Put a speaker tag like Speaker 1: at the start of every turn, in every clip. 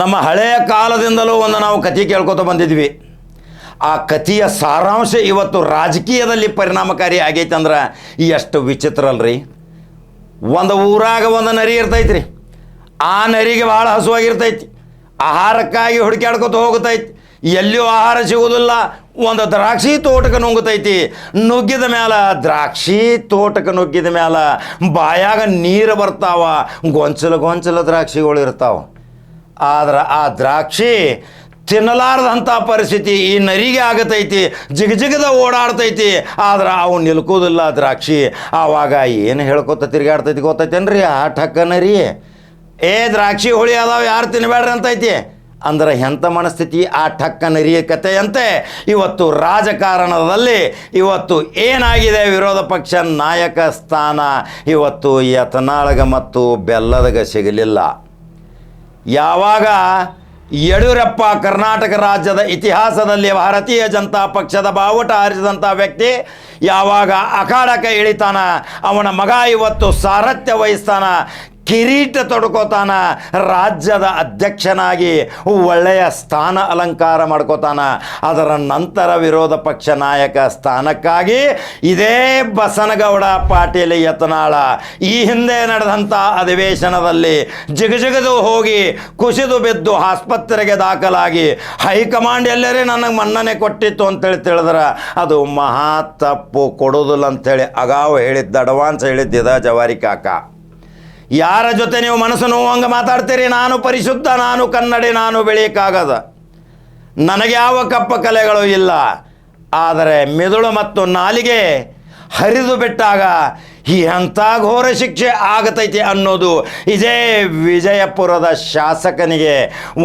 Speaker 1: ನಮ್ಮ ಹಳೆಯ ಕಾಲದಿಂದಲೂ ಒಂದು ನಾವು ಕಥೆ ಕೇಳ್ಕೊತ ಬಂದಿದ್ವಿ. ಆ ಕಥೆಯ ಸಾರಾಂಶ ಇವತ್ತು ರಾಜಕೀಯದಲ್ಲಿ ಪರಿಣಾಮಕಾರಿ ಆಗೈತೆ ಅಂದ್ರೆ ಎಷ್ಟು ವಿಚಿತ್ರ ಅಲ್ರಿ. ಒಂದು ಊರಾಗ ಒಂದು ನರಿ ಇರ್ತೈತ್ರಿ. ಆ ನರಿಗೆ ಭಾಳ ಹಸುವಾಗಿರ್ತೈತಿ. ಆಹಾರಕ್ಕಾಗಿ ಹುಡುಕ್ಯಾಡ್ಕೊತ ಹೋಗುತ್ತೈತಿ ಎಲ್ಲಿಯೂ ಆಹಾರ ಸಿಗುವುದಿಲ್ಲ ಒಂದು ದ್ರಾಕ್ಷಿ ತೋಟಕ್ಕೆ ನುಂಗುತ್ತೈತಿ ನುಗ್ಗಿದ ಮ್ಯಾಲ ದ್ರಾಕ್ಷಿ ತೋಟಕ್ಕೆ ನುಗ್ಗಿದ ಮ್ಯಾಲ ಬಾಯಾಗ ನೀರು ಬರ್ತಾವ. ಗೊಂಚಲ ಗೊಂಚಲ ದ್ರಾಕ್ಷಿಗಳು ಇರ್ತಾವ. ಆದ್ರೆ ಆ ದ್ರಾಕ್ಷಿ ತಿನ್ನಲಾರದಂಥ ಪರಿಸ್ಥಿತಿ ಈ ನರಿಗೆ ಆಗತೈತಿ, ಜಿಗಜಿಗದ ಓಡಾಡ್ತೈತಿ. ಆದ್ರೆ ಅವು ನಿಲ್ಕೋದಿಲ್ಲ ದ್ರಾಕ್ಷಿ. ಆವಾಗ ಏನು ಹೇಳ್ಕೊತ ತಿರುಗಾಡ್ತೈತಿ ಗೊತ್ತೈತೇನ್ರಿ ಆ ಠಕ್ಕ ನರಿ? ಏ ದ್ರಾಕ್ಷಿ ಹುಳಿ ಅದಾವೆ, ಯಾರು ತಿನ್ನಬೇಡ್ರಿ ಅಂತೈತಿ? ಅಂದ್ರೆ ಎಂಥ ಮನಸ್ಥಿತಿ ಆ ಠಕ್ಕ ನರಿಯ ಕಥೆಯಂತೆ. ಇವತ್ತು ರಾಜಕಾರಣದಲ್ಲಿ ಇವತ್ತು ಏನಾಗಿದೆ ವಿರೋಧ ಪಕ್ಷ ನಾಯಕ ಸ್ಥಾನ? ಇವತ್ತು ಯತ್ನಾಳಗ ಮತ್ತು ಬೆಲ್ಲದಗ ಸಿಗಲಿಲ್ಲ. ಯಾವಾಗ ಯಡಿಯೂರಪ್ಪ ಕರ್ನಾಟಕ ರಾಜ್ಯದ ಇತಿಹಾಸದಲ್ಲಿ ಭಾರತೀಯ ಜನತಾ ಪಕ್ಷದ ಬಾವುಟ ಹಾರಿಸಿದಂಥ ವ್ಯಕ್ತಿ, ಯಾವಾಗ ಅಖಾಡಕ್ಕೆ ಇಳಿತಾನ, ಅವನ ಮಗ ಇವತ್ತು ಸಾರಥ್ಯ ವಹಿಸ್ತಾನ ಕಿರೀಟ ತೊಡ್ಕೋತಾನ ರಾಜ್ಯದ ಅಧ್ಯಕ್ಷನಾಗಿ ಒಳ್ಳೆಯ ಸ್ಥಾನ ಅಲಂಕಾರ ಮಾಡ್ಕೋತಾನ ಅದರ ನಂತರ ವಿರೋಧ ಪಕ್ಷ ನಾಯಕ ಸ್ಥಾನಕ್ಕಾಗಿ ಇದೇ ಬಸನಗೌಡ ಪಾಟೀಲ್ ಯತ್ನಾಳ. ಈ ಹಿಂದೆ ನಡೆದಂಥ ಅಧಿವೇಶನದಲ್ಲಿ ಜಿಗಜಿಗದು ಹೋಗಿ ಕುಸಿದು ಬಿದ್ದು ಆಸ್ಪತ್ರೆಗೆ ದಾಖಲಾಗಿ ಹೈಕಮಾಂಡ್ ಎಲ್ಲರೇ ನನಗೆ ಮನ್ನಣೆ ಕೊಟ್ಟಿತ್ತು ಅಂತೇಳಿ ತಿಳಿದ್ರೆ, ಅದು ಮಹಾ ತಪ್ಪು, ಕೊಡೋದಿಲ್ಲ ಅಂಥೇಳಿ ಅಗಾವು ಹೇಳಿದ್ದ, ಅಡ್ವಾನ್ಸ್ ಹೇಳಿದ್ದಿದ ಜವಾರಿ ಕಾಕ. ಯಾರ ಜೊತೆ ನೀವು ಮನಸ್ಸು ನೋವಂಗೆ ಮಾತಾಡ್ತೀರಿ? ನಾನು ಪರಿಶುದ್ಧ, ನಾನು ಕನ್ನಡಿ, ನಾನು ಬೆಳೆಯಕ್ಕಾಗದ. ನನಗೆ ಯಾವ ಕಪ್ಪ ಕಲೆಗಳು ಇಲ್ಲ. ಆದರೆ ಮೆದುಳು ಮತ್ತು ನಾಲಿಗೆ ಹರಿದು ಬಿಟ್ಟಾಗ ಈ ಅಂಥ ಘೋರ ಶಿಕ್ಷೆ ಆಗತೈತಿ ಅನ್ನೋದು ಇದೇ ವಿಜಯಪುರದ ಶಾಸಕನಿಗೆ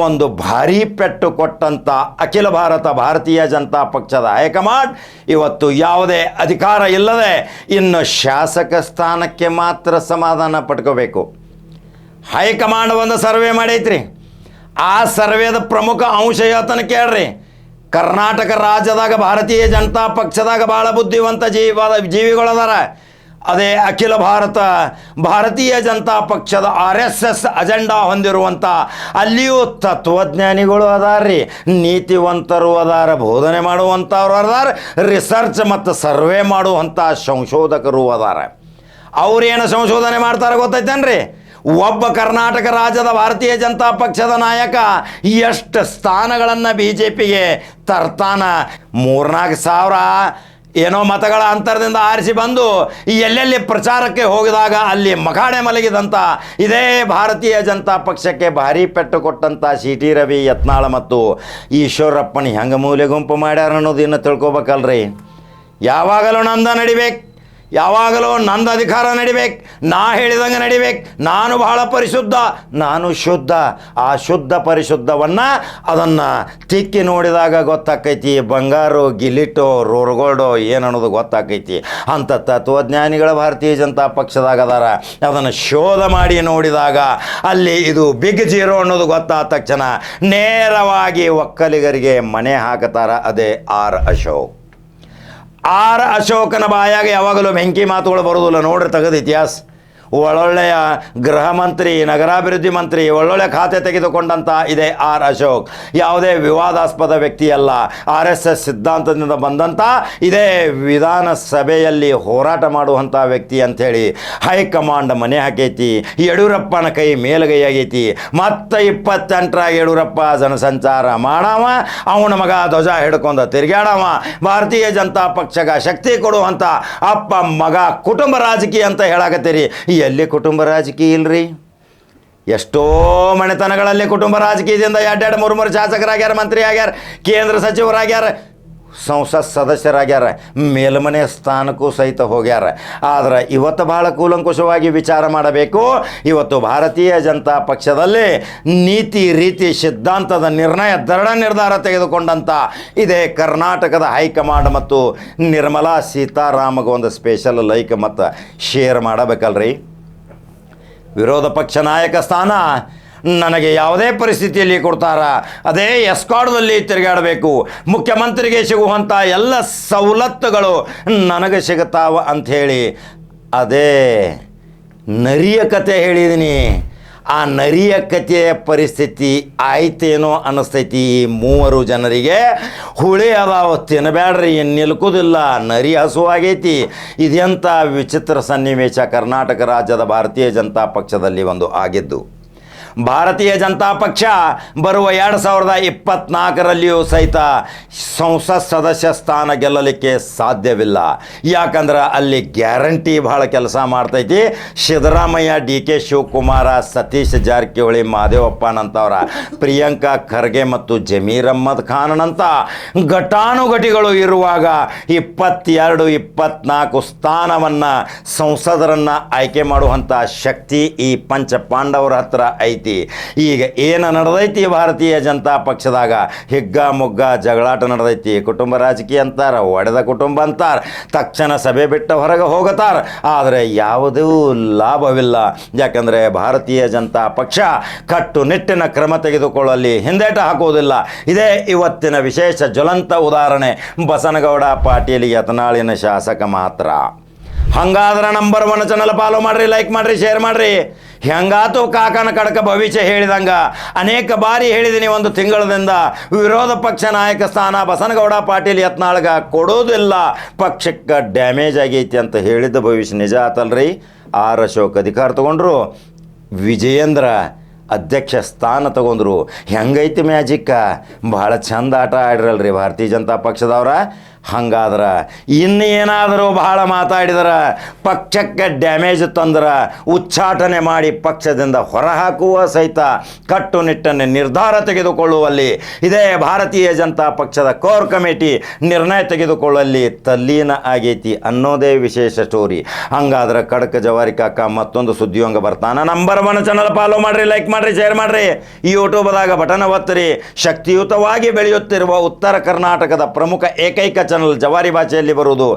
Speaker 1: ಒಂದು ಭಾರೀ ಪೆಟ್ಟು ಕೊಟ್ಟಂಥ ಅಖಿಲ ಭಾರತ ಭಾರತೀಯ ಜನತಾ ಪಕ್ಷದ ಹೈಕಮಾಂಡ್ ಇವತ್ತು ಯಾವುದೇ ಅಧಿಕಾರ ಇಲ್ಲದೆ ಇನ್ನು ಶಾಸಕ ಸ್ಥಾನಕ್ಕೆ ಮಾತ್ರ ಸಮಾಧಾನ ಪಡ್ಕೋಬೇಕು. ಹೈಕಮಾಂಡ್ ಒಂದು ಸರ್ವೆ ಮಾಡೈತ್ರಿ. ಆ ಸರ್ವೇದ ಪ್ರಮುಖ ಅಂಶ ಹೇಳ್ತಾನೆ ಕೇಳ್ರಿ. ಕರ್ನಾಟಕ ರಾಜ್ಯದಾಗ ಭಾರತೀಯ ಜನತಾ ಪಕ್ಷದಾಗ ಭಾಳ ಬುದ್ಧಿವಂತ ಜೀವ ಜೀವಿಗಳದಾರ. ಅದೇ ಅಖಿಲ ಭಾರತ, ಭಾರತೀಯ ಜನತಾ ಪಕ್ಷದ ಆರ್ ಎಸ್ ಎಸ್ ಅಜೆಂಡಾ ಹೊಂದಿರುವಂಥ ಅಲ್ಲಿಯೂ ತತ್ವಜ್ಞಾನಿಗಳು ಅದಾರ್ರಿ ನೀತಿವಂತರು ಅದಾರ, ಬೋಧನೆ ಮಾಡುವಂಥವ್ರು ಅದಾರ ರಿಸರ್ಚ್ ಮತ್ತು ಸರ್ವೆ ಮಾಡುವಂಥ ಸಂಶೋಧಕರು ಅದಾರ. ಅವ್ರೇನು ಸಂಶೋಧನೆ ಮಾಡ್ತಾರೆ ಗೊತ್ತೈತೇನ್ರಿ? ಒಬ್ಬ ಕರ್ನಾಟಕ ರಾಜ್ಯದ ಭಾರತೀಯ ಜನತಾ ಪಕ್ಷದ ನಾಯಕ ಎಷ್ಟು ಸ್ಥಾನಗಳನ್ನು ಬಿ ಜೆ ಪಿಗೆ ತರ್ತಾನ? ಮೂರ್ನಾಲ್ಕು ಸಾವಿರ ಏನೋ ಮತಗಳ ಅಂತರದಿಂದ ಆರಿಸಿ ಬಂದು ಈ ಎಲ್ಲೆಲ್ಲಿ ಪ್ರಚಾರಕ್ಕೆ ಹೋಗಿದಾಗ ಅಲ್ಲಿ ಮಖಾಡೆ ಮಲಗಿದಂಥ ಇದೇ ಭಾರತೀಯ ಜನತಾ ಪಕ್ಷಕ್ಕೆ ಭಾರಿ ಪೆಟ್ಟು ಕೊಟ್ಟಂಥ ಸಿ ಟಿ ರವಿ, ಯತ್ನಾಳ ಮತ್ತು ಈಶ್ವರಪ್ಪನ ಹೆಂಗೆ ಮೂಲೆ ಗುಂಪು ಮಾಡ್ಯಾರ ಅನ್ನೋದು ಇನ್ನು ತಿಳ್ಕೊಬೇಕಲ್ರಿ. ಯಾವಾಗಲೂ ನಂದ ನಡಿಬೇಕು. ಯಾವಾಗಲೂ ನಂದು ಅಧಿಕಾರ ನಡಿಬೇಕು, ನಾ ಹೇಳಿದಂಗೆ ನಡಿಬೇಕು, ನಾನು ಬಹಳ ಪರಿಶುದ್ಧ, ನಾನು ಶುದ್ಧ. ಆ ಶುದ್ಧ ಪರಿಶುದ್ಧವನ್ನು ಅದನ್ನು ತಿಕ್ಕಿ ನೋಡಿದಾಗ ಗೊತ್ತಾಕೈತಿ, ಬಂಗಾರು, ಗಿಲಿಟೋ ರೋರ್ಗೋಲ್ಡೋ ಏನನ್ನೋದು ಗೊತ್ತಾಕೈತಿ. ಅಂಥ ತತ್ವಜ್ಞಾನಿಗಳ ಭಾರತೀಯ ಜನತಾ ಪಕ್ಷದಾಗ ಅದಾರ. ಅದನ್ನು ಶೋಧ ಮಾಡಿ ನೋಡಿದಾಗ ಅಲ್ಲಿ ಇದು ಬಿಗ್ ಜೀರೋ ಅನ್ನೋದು ಗೊತ್ತಾದ ತಕ್ಷಣ ನೇರವಾಗಿ ಒಕ್ಕಲಿಗರಿಗೆ ಮನೆ ಹಾಕತಾರ ಅದೇ ಆರ್ ಅಶೋಕ್. ಆರ್ ಅಶೋಕನ ಬಾಯಾಗ ಯಾವಾಗಲೂ ಬೆಂಕಿ ಮಾತುಗಳು ಬರೋದಿಲ್ಲ ನೋಡ್ರಿ ತೆಗೆದು ಇತಿಹಾಸ. ಒಳ್ಳೊಳ್ಳೆಯ ಗೃಹ ಮಂತ್ರಿ, ನಗರಾಭಿವೃದ್ಧಿ ಮಂತ್ರಿ, ಒಳ್ಳೊಳ್ಳೆ ಖಾತೆ ತೆಗೆದುಕೊಂಡಂಥ ಇದೆ ಆರ್ ಅಶೋಕ್. ಯಾವುದೇ ವಿವಾದಾಸ್ಪದ ವ್ಯಕ್ತಿ ಅಲ್ಲ ಆರ್ ಎಸ್ ಎಸ್ ಸಿದ್ಧಾಂತದಿಂದ ಬಂದಂಥ ಇದೇ ವಿಧಾನಸಭೆಯಲ್ಲಿ ಹೋರಾಟ ಮಾಡುವಂಥ ವ್ಯಕ್ತಿ ಅಂಥೇಳಿ ಹೈಕಮಾಂಡ್ ಮನೆ ಹಾಕೈತಿ, ಯಡಿಯೂರಪ್ಪನ ಕೈ ಮೇಲುಗೈ ಆಗೈತಿ ಮತ್ತೆ ಇಪ್ಪತ್ತೆಂಟರಾಗ ಯಡಿಯೂರಪ್ಪ ಜನಸಂಚಾರ ಮಾಡವ, ಅವನ ಮಗ ಧ್ವಜ ಹಿಡ್ಕೊಂಡು ತಿರುಗಾಡವ ಭಾರತೀಯ ಜನತಾ ಪಕ್ಷಗ ಶಕ್ತಿ ಕೊಡುವಂಥ ಅಪ್ಪ ಮಗ ಕುಟುಂಬ ರಾಜಕೀಯ ಅಂತ ಹೇಳಾಕತ್ತೀರಿ. ಎಲ್ಲಿ ಕುಟುಂಬ ರಾಜಕೀಯ ಇಲ್ರಿ? ಎಷ್ಟೋ ಮನೆತನಗಳಲ್ಲಿ ಕುಟುಂಬ ರಾಜಕೀಯದಿಂದ ಎರಡೆರಡು ಮೂರು ಮೂರು ಶಾಸಕರಾಗ್ಯಾರ ಮಂತ್ರಿ ಆಗ್ಯಾರ ಕೇಂದ್ರ ಸಚಿವರಾಗ್ಯಾರ. ಸಂಸತ್ ಸದಸ್ಯರಾಗ್ಯಾರ. ಮೇಲ್ಮನೆ ಸ್ಥಾನಕ್ಕೂ ಸಹಿತ ಹೋಗ್ಯಾರ. ಆದ್ರೆ ಇವತ್ತು ಬಹಳ ಕೂಲಂಕುಷವಾಗಿ ವಿಚಾರ ಮಾಡಬೇಕು. ಇವತ್ತು ಭಾರತೀಯ ಜನತಾ ಪಕ್ಷದಲ್ಲಿ ನೀತಿ, ರೀತಿ, ಸಿದ್ಧಾಂತದ ನಿರ್ಣಯ ದೃಢ ನಿರ್ಧಾರ ತೆಗೆದುಕೊಂಡಂಥ ಇದೇ ಕರ್ನಾಟಕದ ಹೈಕಮಾಂಡ್ ಮತ್ತು ನಿರ್ಮಲಾ ಸೀತಾರಾಮಗೆ ಒಂದು ಸ್ಪೆಷಲ್ ಲೈಕ್ ಮತ್ತು ಶೇರ್ ಮಾಡಬೇಕಲ್ರಿ. ವಿರೋಧ ಪಕ್ಷ ನಾಯಕ ಸ್ಥಾನ ನನಗೆ ಯಾವುದೇ ಪರಿಸ್ಥಿತಿಯಲ್ಲಿ ಕೊಡ್ತಾರ, ಅದೇ ಎಸ್ಕಾಡ್ದಲ್ಲಿ ತಿರುಗಾಡಬೇಕು. ಮುಖ್ಯಮಂತ್ರಿಗೆ ಸಿಗುವಂಥ ಎಲ್ಲ ಸವಲತ್ತುಗಳು ನನಗೆ ಸಿಗುತ್ತಾವ ಅಂಥೇಳಿ ಅದೇ ನರಿಯ ಕತೆ ಹೇಳಿದ್ದೀನಿ ಆ ನರಿಯ ಕಥೆಯ ಪರಿಸ್ಥಿತಿ ಆಯ್ತೇನೋ ಅನ್ನಿಸ್ತೈತಿ ಈ ಮೂವರು ಜನರಿಗೆ. ಹುಳಿ ಅದಾವ ತಿನ್ನಬೇಡ್ರಿ ಏನು ನಿಲ್ಕೋದಿಲ್ಲ, ನರಿ ಹಸುವಾಗೈತಿ ಇದೆಂಥ ವಿಚಿತ್ರ ಸನ್ನಿವೇಶ ಕರ್ನಾಟಕ ರಾಜ್ಯದ ಭಾರತೀಯ ಜನತಾ ಪಕ್ಷದಲ್ಲಿ ಒಂದು ಆಗಿದ್ದು. ಭಾರತೀಯ ಜನತಾ ಪಕ್ಷ ಬರುವ ಎರಡು ಸಾವಿರದ ಇಪ್ಪತ್ನಾಲ್ಕರಲ್ಲಿಯೂ ಸಹಿತ ಸಂಸತ್ ಸದಸ್ಯ ಸ್ಥಾನ ಗೆಲ್ಲಲಿಕ್ಕೆ ಸಾಧ್ಯವಿಲ್ಲ. ಯಾಕಂದ್ರೆ ಅಲ್ಲಿ ಗ್ಯಾರಂಟಿ ಬಹಳ ಕೆಲಸ ಮಾಡ್ತೈತಿ. ಸಿದ್ದರಾಮಯ್ಯ, ಡಿ ಕೆ ಶಿವಕುಮಾರ, ಸತೀಶ್ ಜಾರಕಿಹೊಳಿ ಮಹದೇವಪ್ಪನಂತವರ ಪ್ರಿಯಾಂಕಾ ಖರ್ಗೆ ಮತ್ತು ಜಮೀರ್ ಅಹ್ಮದ್ ಖಾನ್ನಂಥ ಘಟಾನುಘಟಿಗಳು ಇರುವಾಗ ಇಪ್ಪತ್ತೆರಡು, ಇಪ್ಪತ್ನಾಲ್ಕು ಸ್ಥಾನವನ್ನು ಸಂಸದರನ್ನು ಆಯ್ಕೆ ಮಾಡುವಂಥ ಶಕ್ತಿ ಈ ಪಂಚ ಪಾಂಡವರ ಹತ್ರ ಐತಿ. ಈಗ ಏನು ನಡೆದೈತಿ ಭಾರತೀಯ ಜನತಾ ಪಕ್ಷದಾಗ? ಹಿಗ್ಗ, ಮುಗ್ಗ, ಜಗಳಾಟ ನಡೆದೈತಿ. ಕುಟುಂಬ ರಾಜಕೀಯ ಅಂತಾರ, ಒಡೆದ ಕುಟುಂಬ ಅಂತಾರ. ತಕ್ಷಣ ಸಭೆ ಬಿಟ್ಟು ಹೊರಗೆ ಹೋಗತಾರ. ಆದರೆ ಯಾವುದೂ ಲಾಭವಿಲ್ಲ. ಯಾಕಂದರೆ ಭಾರತೀಯ ಜನತಾ ಪಕ್ಷ ಕಟ್ಟುನಿಟ್ಟಿನ ಕ್ರಮ ತೆಗೆದುಕೊಳ್ಳಲಿ, ಹಿಂದೇಟ ಹಾಕುವುದಿಲ್ಲ. ಇದೇ ಇವತ್ತಿನ ವಿಶೇಷ ಜ್ವಲಂತ ಉದಾಹರಣೆ ಬಸನಗೌಡ ಪಾಟೀಲ್ ಯತ್ನಾಳಿನ ಶಾಸಕ ಮಾತ್ರ. ಹಂಗಾದ್ರೆ ನಂಬರ್ ಒನ್ ಚಾನಲ್ ಫಾಲೋ ಮಾಡ್ರಿ ಲೈಕ್ ಮಾಡ್ರಿ ಶೇರ್ ಮಾಡ್ರಿ. ಹೆಂಗಾತು ಕಾಕನ ಕಡಕ ಭವಿಷ್ಯ ಹೇಳಿದಂಗ? ಅನೇಕ ಬಾರಿ ಹೇಳಿದಿನಿ ಒಂದು ತಿಂಗಳದಿಂದ ವಿರೋಧ ಪಕ್ಷ ನಾಯಕ ಸ್ಥಾನ ಬಸನಗೌಡ ಪಾಟೀಲ್ ಯತ್ನಾಳ್ಗ ಕೊಡೋದಿಲ್ಲ ಪಕ್ಷಕ್ಕೆ ಡ್ಯಾಮೇಜ್ ಆಗೈತಿ ಅಂತ ಹೇಳಿದ ಭವಿಷ್ಯ ನಿಜ ಆತಲ್ರಿ. ಆರ್ ಅಶೋಕ್ ಅಧಿಕಾರ ತಗೊಂಡ್ರು, ವಿಜಯೇಂದ್ರ ಅಧ್ಯಕ್ಷ ಸ್ಥಾನ ತಗೊಂಡ್ರು. ಹೆಂಗೈತಿ ಮ್ಯಾಜಿಕ್ಕ? ಭಾಳ ಚಂದ ಆಟ ಆಡಿರಲ್ರಿ ಭಾರತೀಯ ಜನತಾ ಪಕ್ಷದವ್ರ. ಹಂಗಾದ್ರೆ ಇನ್ನೇನಾದರೂ ಬಹಳ ಮಾತಾಡಿದ್ರೆ, ಪಕ್ಷಕ್ಕೆ ಡ್ಯಾಮೇಜ್ ತಂದ್ರೆ ಉಚ್ಚಾಟನೆ ಮಾಡಿ ಪಕ್ಷದಿಂದ ಹೊರಹಾಕುವ ಸಹಿತ ಕಟ್ಟುನಿಟ್ಟನ್ನು ನಿರ್ಧಾರ ತೆಗೆದುಕೊಳ್ಳುವಲ್ಲಿ, ಇದೇ ಭಾರತೀಯ ಜನತಾ ಪಕ್ಷದ ಕೋರ್ ಕಮಿಟಿ ನಿರ್ಣಯ ತೆಗೆದುಕೊಳ್ಳಲ್ಲಿ ತಲ್ಲೀನ ಆಗೈತಿ ಅನ್ನೋದೇ ವಿಶೇಷ ಸ್ಟೋರಿ ಹಂಗಾದ್ರೆ ಕಡಕ ಜವಾರಿ ಕಾಕ ಮತ್ತೊಂದು ಸುದ್ದಿಯೊಂಗ ಬರ್ತಾನ. ನಂಬರ್ ಒನ್ ಚಾನಲ್ ಫಾಲೋ ಮಾಡ್ರಿ ಲೈಕ್ ಮಾಡ್ರಿ ಶೇರ್ ಮಾಡ್ರಿ. ಈ ಯೂಟ್ಯೂಬ್ದಾಗ ಬಟನ್ ಒತ್ತಿರಿ. ಶಕ್ತಿಯುತವಾಗಿ ಬೆಳೆಯುತ್ತಿರುವ ಉತ್ತರ ಕರ್ನಾಟಕದ ಪ್ರಮುಖ ಏಕೈಕ ಚಾನಲ್ ಜವಾರಿ ಭಾಷೆಯಲ್ಲಿ ಬರುವುದು.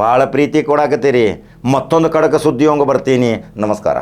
Speaker 1: ಭಾಳ ಪ್ರೀತಿ ಕೊಡಾಕತ್ತೀರಿ. ಮತ್ತೊಂದು ಕಡಕ ಸುದ್ದಿಯೊಂಗ ಬರ್ತೀನಿ. ನಮಸ್ಕಾರ.